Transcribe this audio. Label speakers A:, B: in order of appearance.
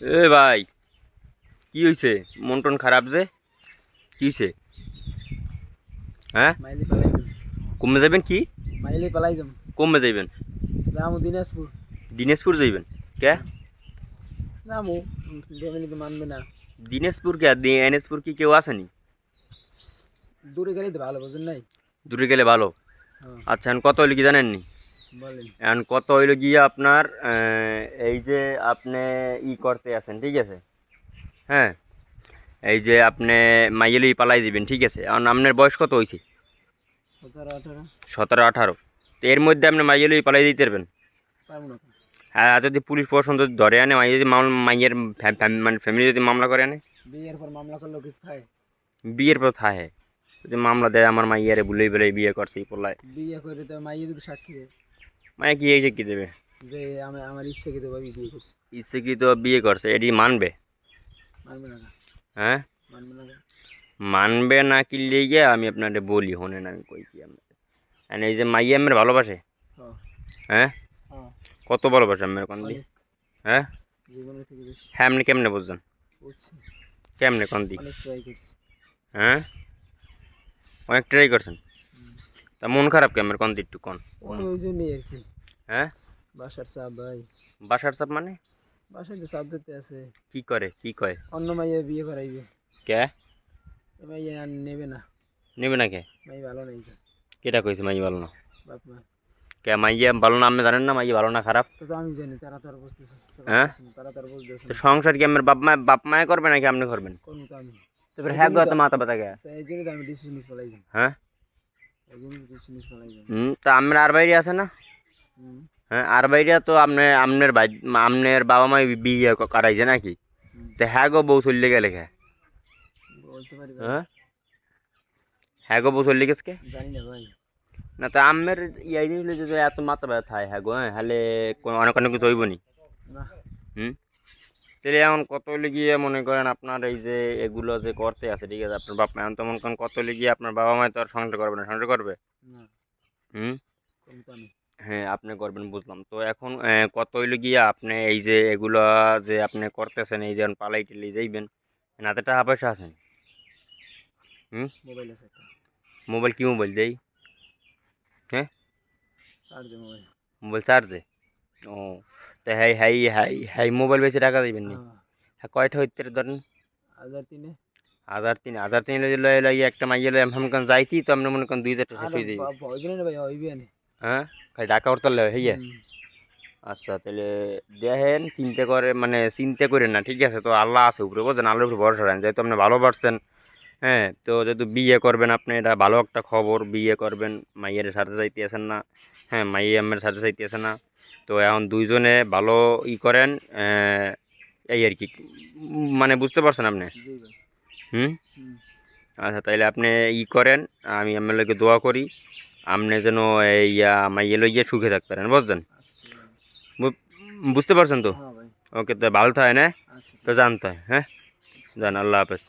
A: এ ভাই কি হয়েছে মন টন খারাপ যে? কি হয়েছে হ্যাঁ?
B: মাইলি পালাই যাম।
A: কমে যাবেন কি?
B: মাইলি পালাই যাম।
A: কমে যাইবেন।
B: দিনাজপুর।
A: দিনাজপুর যাইবেন? কে?
B: মানবে না।
A: দিনাজপুর কে? দিনাজপুর কি কেউ আসেনি
B: দূরে গেলে ভালো বুঝুন নাই?
A: দূরে গেলে ভালো।
B: হ্যাঁ।
A: আচ্ছা কত হইল কি জানেননি এখন কত হইল গিয়ে আপনার এই যে আপনি ই করতে আছেন ঠিক আছে? হ্যাঁ? এই যে আপনি মাইয়েলি পালাই যাবেন ঠিক আছে? এখন আপনার বয়স কত হয়েছে
B: সতেরো আঠারো।
A: তো এর মধ্যে আপনি মাইয়েলি পালাই দিতে পারবেন। হ্যাঁ আর যদি পুলিশ প্রশাসন যদি ধরে আনে মাই যদি মাইয়ের মানে ফ্যামিলি যদি মামলা করে আনে?
B: বিয়ের পর মামলা করলেও কিছু থাকে?
A: বিয়ের পর থাকে। যদি মামলা দেয় আমার মাইয়ারে বলেই বলে বিয়ে করছে এই পলায়।
B: বিয়ে করে তো মাইয়ে যদি সাক্ষী দেয়?
A: মায়ে কি এসে কি দেবে?
B: যে আমি আমার ইচ্ছে কিন্তু ভাবি বিয়ে করছি।
A: ইচ্ছেকৃত বিয়ে করছে এটি মানবে?
B: মানবে না
A: হ্যাঁ?
B: মানবে না
A: মানবে না কি লেগে আমি আপনাকে বলি হনেন আমি কই কি And এই যে মাইয়া আমার ভালোবাসে?
B: হ্যাঁ।
A: হ্যাঁ?
B: হ্যাঁ।
A: কত ভালোবাসে আমার কোন দিক? হ্যাঁ? হ্যাঁ আপনি কেমনে বুঝছেন?
B: বুঝছি।
A: কেমনে কোন দিক? হ্যাঁ? অনেক ট্রাই করছেন? তা মন খারাপ কেমন কোন দিকটু কোন?
B: ওই ওই জন্যই আর কি।
A: হ্যাঁ?
B: বাসার চাপ ভাই।
A: বাসার চাপ মানে?
B: বাসায় তো চাপ দিতে আছে।
A: কি করে? কি কয়?
B: অন্য মাইয়া বিয়ে করাইবে।
A: কে?
B: এ মাইয়া আর নেবে না।
A: নেবে না কে?
B: মাই ভালো নেই
A: কেটা কইছে মাই ভালো না?
B: বাপ মা।
A: কে মাইয়া ভালো না? আপনি জানেন না মাইয়া ভালো না খারাপ?
B: তো আমি জানি তারা তো আর বুঝতেছে
A: হ্যাঁ?
B: তারা তো আর বুঝতেছে
A: তো সংসার কি আমার বাপ মা বাপ মায়ে করবে নাকি আপনি করবেন?
B: কোন তো আমি।
A: তারপরে হ্যাঁ গো তো মাথা ব্যথা গে
B: এই জন্য আমি ডিসিশন নিস ফেলাই
A: হ্যাঁ?
B: এই জন্য ডিসিশন নিস ফেলাই
A: হুম তা আপনার আর বাইরে আছে না? হ্যাঁ আর বাইরে তো আপনার আপনার ভাই আপনার বাবা মা বিয়ে করাইছে নাকি? তো হ্যাঁ গো বউ চললে গেলে। হ্যাঁ? হ্যাঁ গো বউ চললে গেছে
B: জানি না ভাই।
A: না তো আমের ইয়াই দিলে যদি এত মাথা ব্যথা হয় হ্যাঁ গো হ্যাঁ হলে অনেক অনেক কিছু হইব নি। হুম? তাহলে এখন কত গিয়ে মনে করেন আপনার এই যে এগুলো যে করতে আছে ঠিক আছে আপনার বাপ মা তো মনে করেন কত গিয়ে আপনার বাবা মা তো আর সংসার করবে না সংসার করবে? হুম? হ্যাঁ আপনি করবেন বুঝলাম। তো এখন কত হইল গিয়ে আপনি এই যে এগুলো যে আপনি করতেছেন এই যে এখন পালাই টেলাই যাইবেন হাতে টাকা পয়সা আছেন হুম?
B: মোবাইল আছে
A: মোবাইল কি মোবাইল দেই? হ্যাঁ?
B: চার্জে মোবাইল।
A: মোবাইল চার্জে ও তা হাই হাই হাই হাই মোবাইল বেশি টাকা দিবেন নি?
B: হ্যাঁ।
A: হ্যাঁ কয়টা হইতে ধরেন?
B: হাজার তিনে।
A: হাজার তিন হাজার তিন লই একটা মাইয়া লই আমি যাইতি তো আপনি মনে করেন দুই হাজার টাকা শেষ হয়ে যাবে হ্যাঁ? খালি টাকা উঠতে হইয়া? আচ্ছা তাহলে দেখেন চিন্তা করে মানে চিন্তা করেন না ঠিক আছে? তো আল্লাহ আছে উপরে বুঝছেন? আল্লাহর উপরে ভরসা রাখেন যেহেতু আপনি ভালো পারছেন হ্যাঁ? তো যেহেতু বিয়ে করবেন আপনি এটা ভালো একটা খবর বিয়ে করবেন মাইয়ের সাথে যাইতে আসেন না হ্যাঁ? মাইয়ে আমের সাথে যাইতে আসেন না তো এখন দুইজনে ভালো ই করেন এই আর কি মানে বুঝতে পারছেন আপনি? হুম?
B: হুম।
A: আচ্ছা তাইলে আপনি ই করেন আমি আমার লোকে দোয়া করি আপনি যেন এই মাইয়ে লইয়ে সুখে থাকতে পারেন বুঝছেন? বুঝতে পারছেন তো?
B: হ্যাঁ
A: ওকে তো ভালো থাকে না
B: আচ্ছা।
A: তো জানতে হয় হ্যাঁ? জান আল্লাহ হাফেজ।